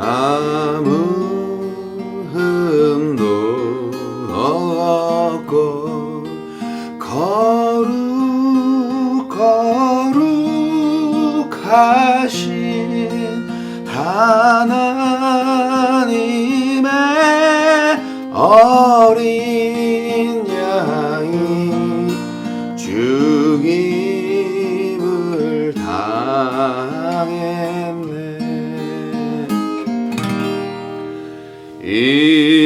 아무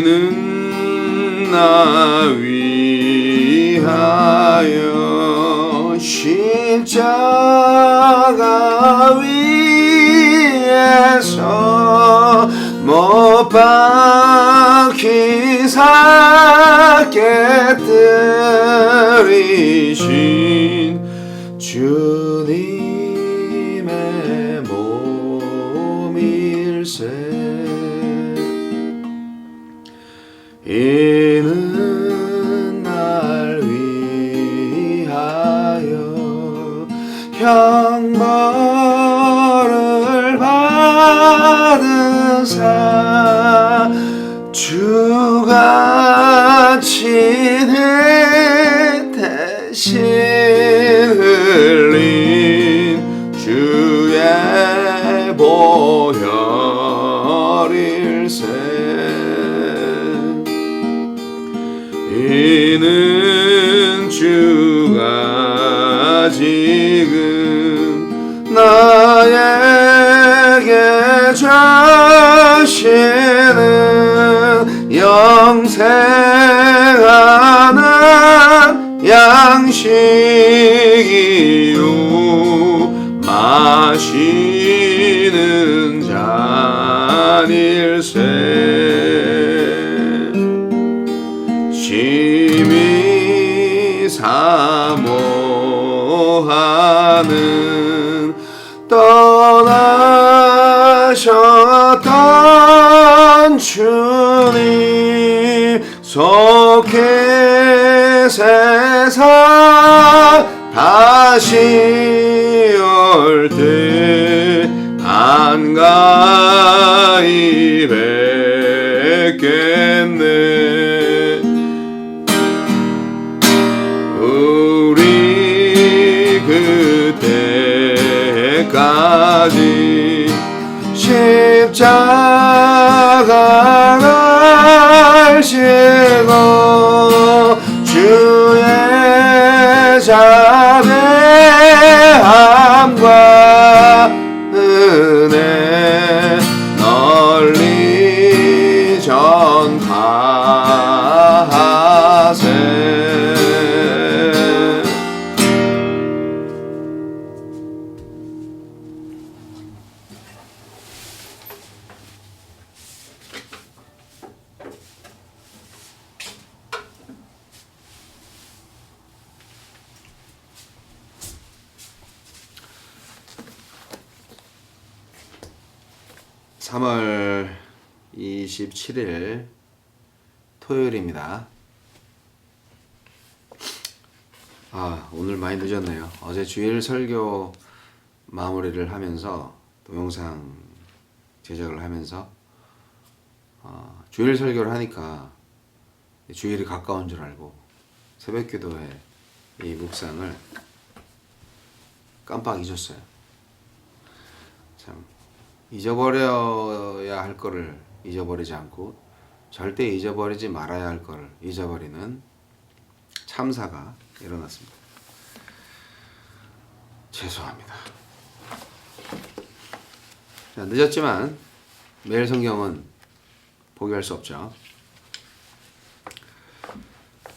이는 나 위하여 십자가 위에서 못 박히 사게 들이신 주님의 몸일세 이는 주가 지금 나에게 주시는 영생하는 양식이요. 마시 사모하는 떠나셨던 주님 속해 세상 다시 올때 안가히 뵙겠네 그 (3월 27일) 토요일입니다. 아, 오늘 많이 늦었네요. 어제 주일 설교 마무리를 하면서 동영상 제작을 하면서 어, 주일 설교를 하니까 주일이 가까운 줄 알고 새벽 기도회 이 묵상을 깜빡 잊었어요. 참 잊어버려야 할 거를 잊어버리지 않고 절대 잊어버리지 말아야 할 거를 잊어버리는 참사가 일어났습니다. 죄송합니다. 자, 늦었지만 매일 성경은 포기할 수 없죠.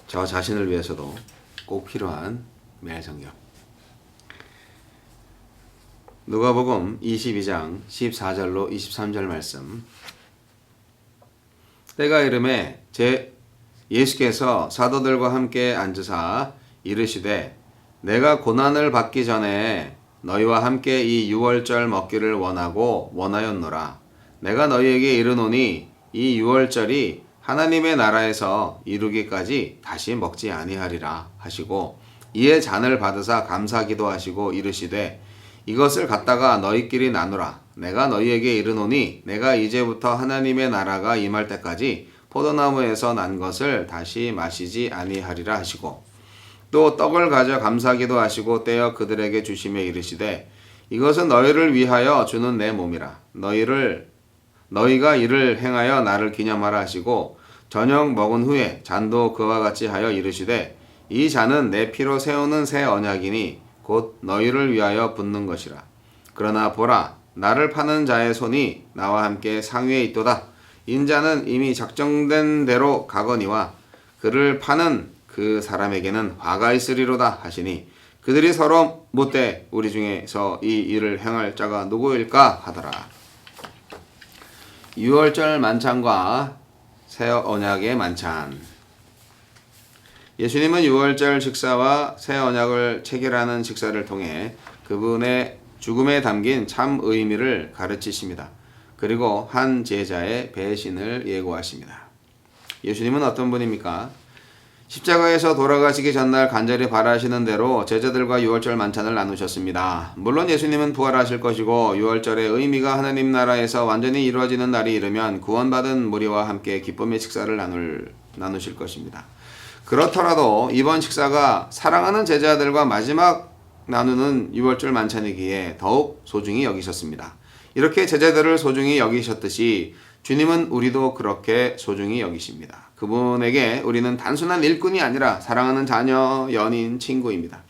저 자신을 위해서도 꼭 필요한 매일 성경. 누가복음 22장 14절로 23절 말씀. 때가 이름에 제 예수께서 사도들과 함께 앉으사 이르시되 내가 고난을 받기 전에 너희와 함께 이 유월절 먹기를 원하고 원하였노라. 내가 너희에게 이르노니 이 유월절이 하나님의 나라에서 이루기까지 다시 먹지 아니하리라 하시고 이에 잔을 받으사 감사기도 하시고 이르시되 이것을 갖다가 너희끼리 나누라. 내가 너희에게 이르노니 내가 이제부터 하나님의 나라가 임할 때까지 포도나무에서 난 것을 다시 마시지 아니하리라 하시고 또 떡을 가져 감사기도 하시고 떼어 그들에게 주시며 이르시되 이것은 너희를 위하여 주는 내 몸이라 너희를 너희가 이를 행하여 나를 기념하라 하시고 저녁 먹은 후에 잔도 그와 같이 하여 이르시되 이 잔은 내 피로 세우는 새 언약이니 곧 너희를 위하여 붓는 것이라 그러나 보라 나를 파는 자의 손이 나와 함께 상위에 있도다 인자는 이미 작정된 대로 가거니와 그를 파는 그 사람에게는 화가 있으리로다 하시니 그들이 서로 못돼 우리 중에서 이 일을 행할 자가 누구일까 하더라. 6월절 만찬과 새 언약의 만찬. 예수님은 6월절 식사와 새 언약을 체결하는 식사를 통해 그분의 죽음에 담긴 참 의미를 가르치십니다. 그리고 한 제자의 배신을 예고하십니다. 예수님은 어떤 분입니까? 십자가에서 돌아가시기 전날 간절히 바라시는 대로 제자들과 유월절 만찬을 나누셨습니다. 물론 예수님은 부활하실 것이고 유월절의 의미가 하나님 나라에서 완전히 이루어지는 날이 이르면 구원받은 무리와 함께 기쁨의 식사를 나눌, 나누실 것입니다. 그렇더라도 이번 식사가 사랑하는 제자들과 마지막 나누는 유월절 만찬이기에 더욱 소중히 여기셨습니다. 이렇게 제자들을 소중히 여기셨듯이 주님은 우리도 그렇게 소중히 여기십니다. 그분에게 우리는 단순한 일꾼이 아니라 사랑하는 자녀, 연인, 친구입니다.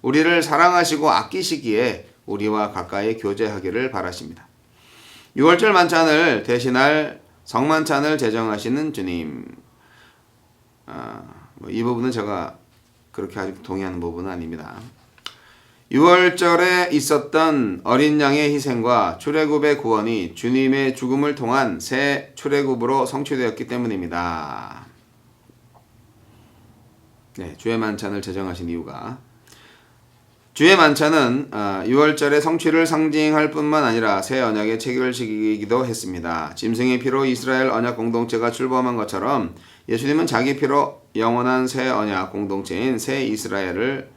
우리를 사랑하시고 아끼시기에 우리와 가까이 교제하기를 바라십니다. 6월절 만찬을 대신할 성만찬을 제정하시는 주님. 아, 뭐 이 부분은 제가 그렇게 아직 동의하는 부분은 아닙니다. 6월절에 있었던 어린 양의 희생과 출애굽의 구원이 주님의 죽음을 통한 새 출애굽으로 성취되었기 때문입니다. 네, 주의 만찬을 제정하신 이유가 주의 만찬은 6월절의 성취를 상징할 뿐만 아니라 새 언약의 체결식이기도 했습니다. 짐승의 피로 이스라엘 언약 공동체가 출범한 것처럼 예수님은 자기 피로 영원한 새 언약 공동체인 새 이스라엘을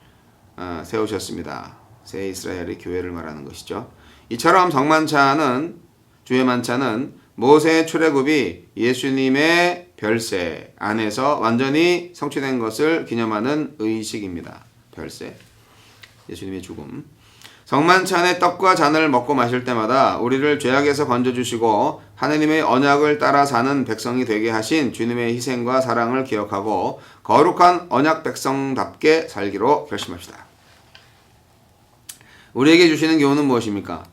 어, 세우셨습니다. 새 이스라엘의 교회를 말하는 것이죠. 이처럼 성만찬은 주의 만찬은 모세의 출애굽이 예수님의 별세 안에서 완전히 성취된 것을 기념하는 의식입니다. 별세. 예수님의 죽음. 성만찬의 떡과 잔을 먹고 마실 때마다 우리를 죄악에서 건져주시고 하느님의 언약을 따라 사는 백성이 되게 하신 주님의 희생과 사랑을 기억하고 거룩한 언약 백성답게 살기로 결심합시다. 우리에게 주시는 교훈은 무엇입니까?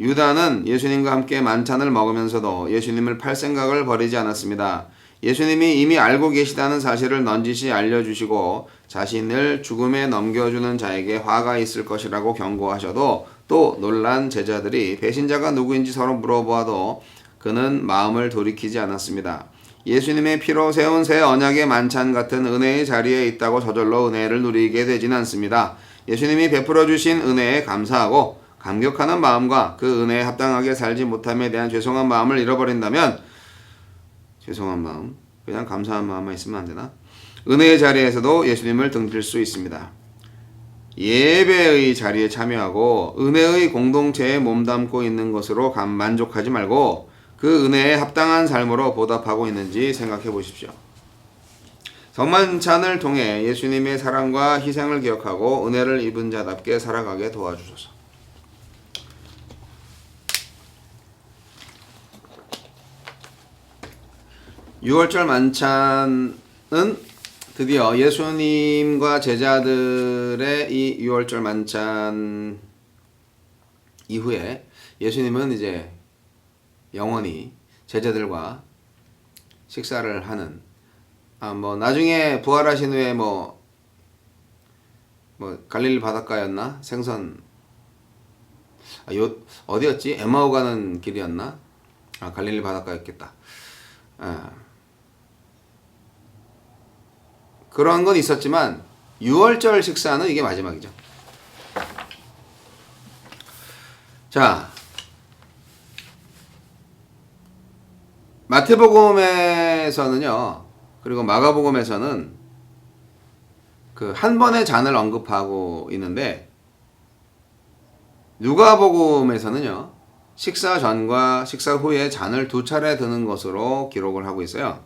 유다는 예수님과 함께 만찬을 먹으면서도 예수님을 팔 생각을 버리지 않았습니다. 예수님이 이미 알고 계시다는 사실을 넌지시 알려주시고 자신을 죽음에 넘겨주는 자에게 화가 있을 것이라고 경고하셔도 또 놀란 제자들이 배신자가 누구인지 서로 물어보아도 그는 마음을 돌이키지 않았습니다. 예수님의 피로 세운 새 언약의 만찬 같은 은혜의 자리에 있다고 저절로 은혜를 누리게 되지는 않습니다. 예수님이 베풀어 주신 은혜에 감사하고 감격하는 마음과 그 은혜에 합당하게 살지 못함에 대한 죄송한 마음을 잃어버린다면 죄송한 마음, 그냥 감사한 마음만 있으면 안 되나? 은혜의 자리에서도 예수님을 등질 수 있습니다. 예배의 자리에 참여하고 은혜의 공동체에 몸담고 있는 것으로 감 만족하지 말고 그 은혜에 합당한 삶으로 보답하고 있는지 생각해 보십시오. 성만찬을 통해 예수님의 사랑과 희생을 기억하고 은혜를 입은 자답게 살아가게 도와주소서. 유월절 만찬은 드디어 예수님과 제자들의 이 유월절 만찬 이후에 예수님은 이제 영원히 제자들과 식사를 하는 아 뭐 나중에 부활하신 후에 뭐뭐 뭐 갈릴리 바닷가였나? 생선. 아, 요 어디였지? 에마오 가는 길이었나? 아 갈릴리 바닷가였겠다. 아, 그런 건 있었지만 6월절 식사는 이게 마지막이죠 자 마태복음에서는요 그리고 마가복음에서는 그 한 번의 잔을 언급하고 있는데 누가복음에서는요. 식사 전과 식사 후에 잔을 두 차례 드는 것으로 기록을 하고 있어요.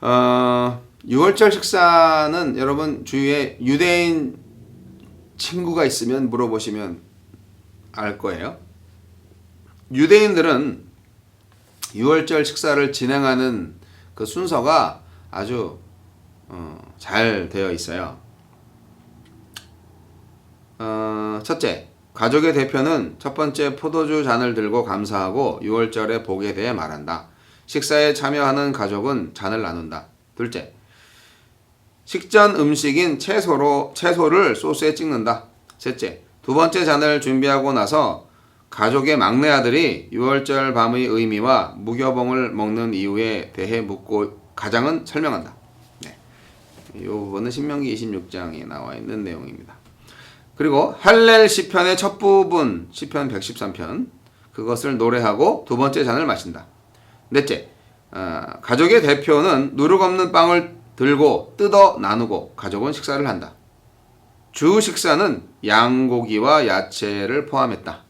어, 6월절 식사는 여러분 주위에 유대인 친구가 있으면 물어보시면 알 거예요. 유대인들은 6월절 식사를 진행하는 그 순서가 아주 어, 잘 되어 있어요. 어, 첫째, 가족의 대표는 첫 번째 포도주 잔을 들고 감사하고 6월절의 복에 대해 말한다. 식사에 참여하는 가족은 잔을 나눈다. 둘째, 식전 음식인 채소로 채소를 소스에 찍는다. 셋째, 두 번째 잔을 준비하고 나서 가족의 막내 아들이 6월절 밤의 의미와 무교봉을 먹는 이유에 대해 묻고 가장은 설명한다. 네. 이 부분은 신명기 26장에 나와 있는 내용입니다. 그리고 할렐 시편의 첫 부분 시편 113편 그것을 노래하고 두 번째 잔을 마신다. 넷째, 어, 가족의 대표는 누룩 없는 빵을 들고 뜯어 나누고 가족은 식사를 한다. 주 식사는 양고기와 야채를 포함했다.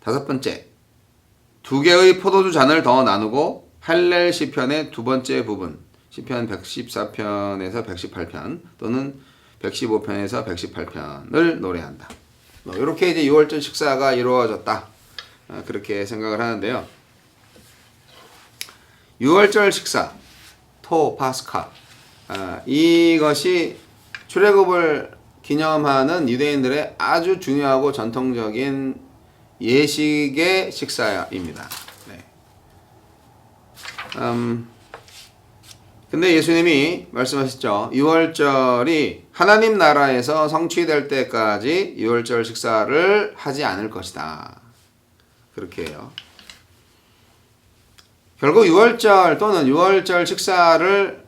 다섯 번째, 두 개의 포도주 잔을 더 나누고 할렐 시편의 두 번째 부분 시편 114편에서 118편 또는 115편에서 118편을 노래한다. 뭐 이렇게 이제 6월절 식사가 이루어졌다. 어, 그렇게 생각을 하는데요. 6월절 식사 토 파스카 아, 이것이 출애굽을 기념하는 유대인들의 아주 중요하고 전통적인 예식의 식사입니다. 네. 음, 근데 예수님이 말씀하셨죠. 6월절이 하나님 나라에서 성취될 때까지 6월절 식사를 하지 않을 것이다. 그렇게 해요. 결국 6월절 또는 6월절 식사를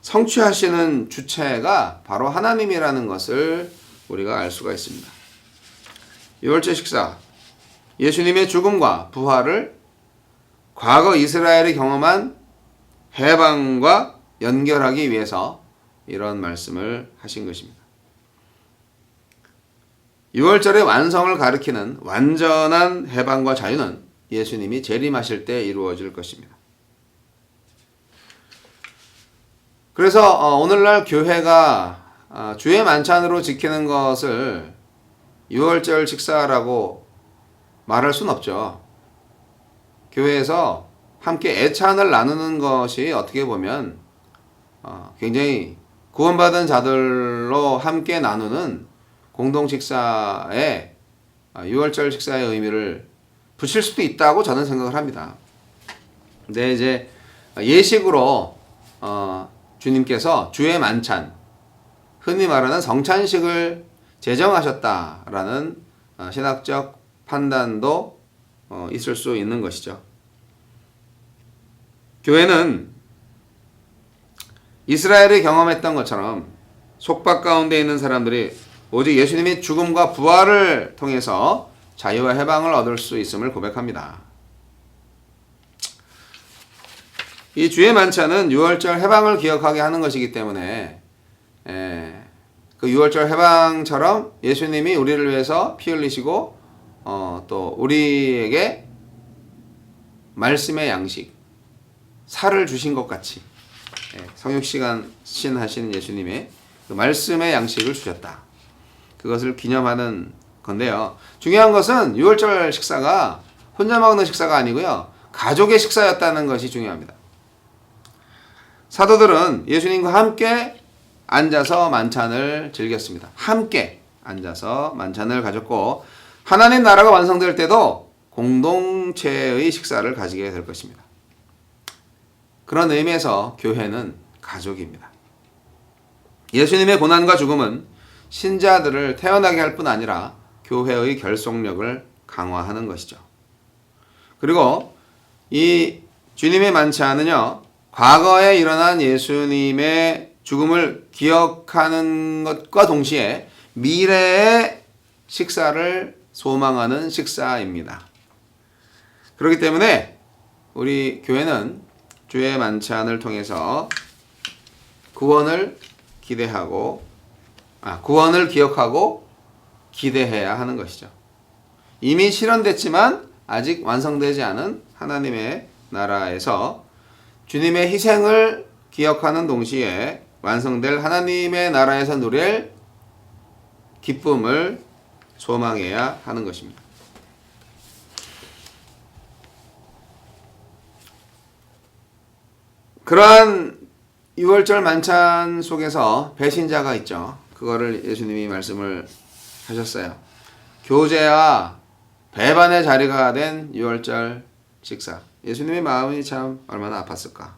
성취하시는 주체가 바로 하나님이라는 것을 우리가 알 수가 있습니다. 6월절 식사, 예수님의 죽음과 부활을 과거 이스라엘이 경험한 해방과 연결하기 위해서 이런 말씀을 하신 것입니다. 6월절의 완성을 가리키는 완전한 해방과 자유는 예수님이 재림하실 때 이루어질 것입니다. 그래서 어, 오늘날 교회가 어, 주의 만찬으로 지키는 것을 6월절 식사라고 말할 순 없죠. 교회에서 함께 애찬을 나누는 것이 어떻게 보면 어, 굉장히 구원받은 자들로 함께 나누는 공동 식사에 6월절 식사의 의미를 붙일 수도 있다고 저는 생각을 합니다. 근데 이제 예식으로 어, 주님께서 주의 만찬, 흔히 말하는 성찬식을 제정하셨다라는 어, 신학적 판단도 어, 있을 수 있는 것이죠. 교회는 이스라엘이 경험했던 것처럼 속박 가운데 있는 사람들이 오직 예수님의 죽음과 부활을 통해서 자유와 해방을 얻을 수 있음을 고백합니다. 이 주의 만찬은 6월절 해방을 기억하게 하는 것이기 때문에 예, 그 6월절 해방처럼 예수님이 우리를 위해서 피 흘리시고 어, 또 우리에게 말씀의 양식 살을 주신 것 같이 예, 성육 시간 신하신 예수님의 그 말씀의 양식을 주셨다. 그것을 기념하는 건데요. 중요한 것은 6월절 식사가 혼자 먹는 식사가 아니고요. 가족의 식사였다는 것이 중요합니다. 사도들은 예수님과 함께 앉아서 만찬을 즐겼습니다. 함께 앉아서 만찬을 가졌고 하나님 나라가 완성될 때도 공동체의 식사를 가지게 될 것입니다. 그런 의미에서 교회는 가족입니다. 예수님의 고난과 죽음은 신자들을 태어나게 할 뿐 아니라 교회의 결속력을 강화하는 것이죠. 그리고 이 주님의 만찬은요, 과거에 일어난 예수님의 죽음을 기억하는 것과 동시에 미래의 식사를 소망하는 식사입니다. 그렇기 때문에 우리 교회는 주의 만찬을 통해서 구원을 기대하고 아, 구원을 기억하고 기대해야 하는 것이죠. 이미 실현됐지만 아직 완성되지 않은 하나님의 나라에서 주님의 희생을 기억하는 동시에 완성될 하나님의 나라에서 누릴 기쁨을 소망해야 하는 것입니다. 그러한 6월절 만찬 속에서 배신자가 있죠. 그거를 예수님이 말씀을 하셨어요. 교제와 배반의 자리가 된 6월절 식사. 예수님의 마음이 참 얼마나 아팠을까.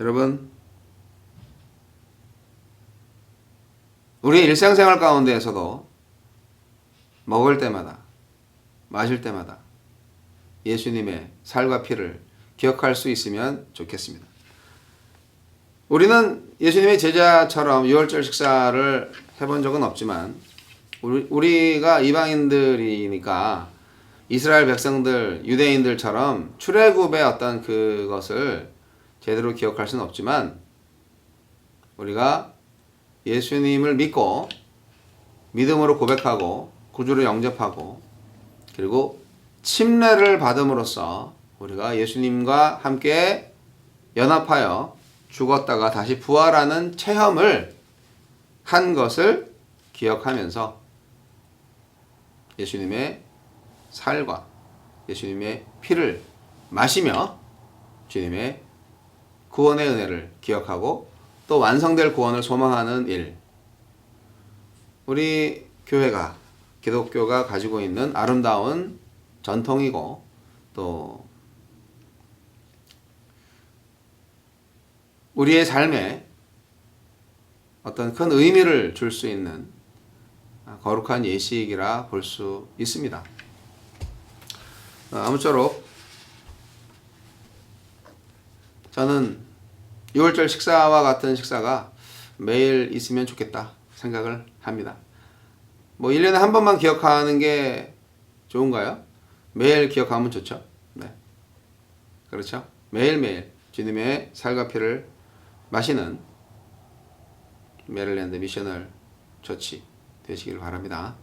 여러분, 우리 일상생활 가운데에서도 먹을 때마다, 마실 때마다 예수님의 살과 피를 기억할 수 있으면 좋겠습니다. 우리는 예수님의 제자처럼 유월절 식사를 해본 적은 없지만 우리, 우리가 이방인들이니까 이스라엘 백성들, 유대인들처럼 출애굽의 어떤 그것을 제대로 기억할 수는 없지만 우리가 예수님을 믿고 믿음으로 고백하고 구주를 영접하고 그리고 침례를 받음으로써 우리가 예수님과 함께 연합하여 죽었다가 다시 부활하는 체험을 한 것을 기억하면서 예수님의 살과 예수님의 피를 마시며 주님의 구원의 은혜를 기억하고 또 완성될 구원을 소망하는 일. 우리 교회가 기독교가 가지고 있는 아름다운 전통이고 또 우리의 삶에 어떤 큰 의미를 줄 수 있는 거룩한 예식이라 볼 수 있습니다. 어, 아무쪼록 저는 6월절 식사와 같은 식사가 매일 있으면 좋겠다 생각을 합니다. 뭐 1년에 한 번만 기억하는 게 좋은가요? 매일 기억하면 좋죠. 네. 그렇죠? 매일매일 주님의 살과 피를 마시는 메릴랜드 미셔널 처치 되시길 바랍니다.